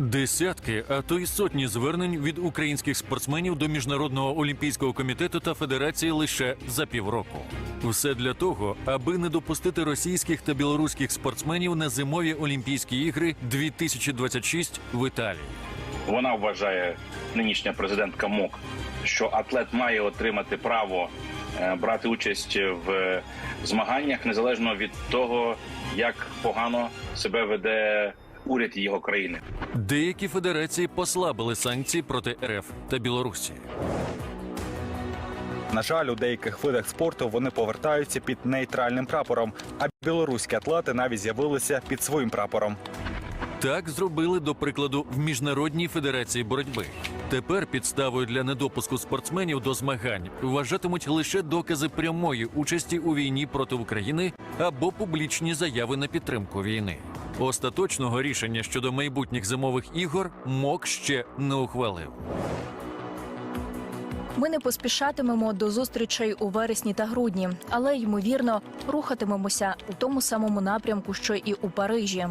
Десятки, а то й сотні звернень від українських спортсменів до міжнародного олімпійського комітету та федерації лише за півроку. Все для того, аби не допустити російських та білоруських спортсменів на зимові Олімпійські ігри 2026 в Італії. Вона вважає нинішня президентка МОК, що атлет має отримати право е, брати участь в змаганнях незалежно від того, як погано себе веде уряд його країни. Деякі федерації послабили санкції проти РФ та Білорусі. На жаль, у деяких видах спорту вони повертаються під нейтральним прапором, а білоруські атлети навіть з'явилися під своїм прапором. Так зробили, до прикладу, в міжнародній федерації боротьби. Тепер підставою для недопуску спортсменів до змагань вважатимуть лише докази прямої участі у війні проти України або публічні заяви на підтримку війни. Остаточного рішення щодо майбутніх зимових ігор МОК ще не ухвалив. Ми не поспішатимемо до зустрічей у вересні та грудні, але ймовірно рухатимемося у тому самому напрямку, що і у Парижі.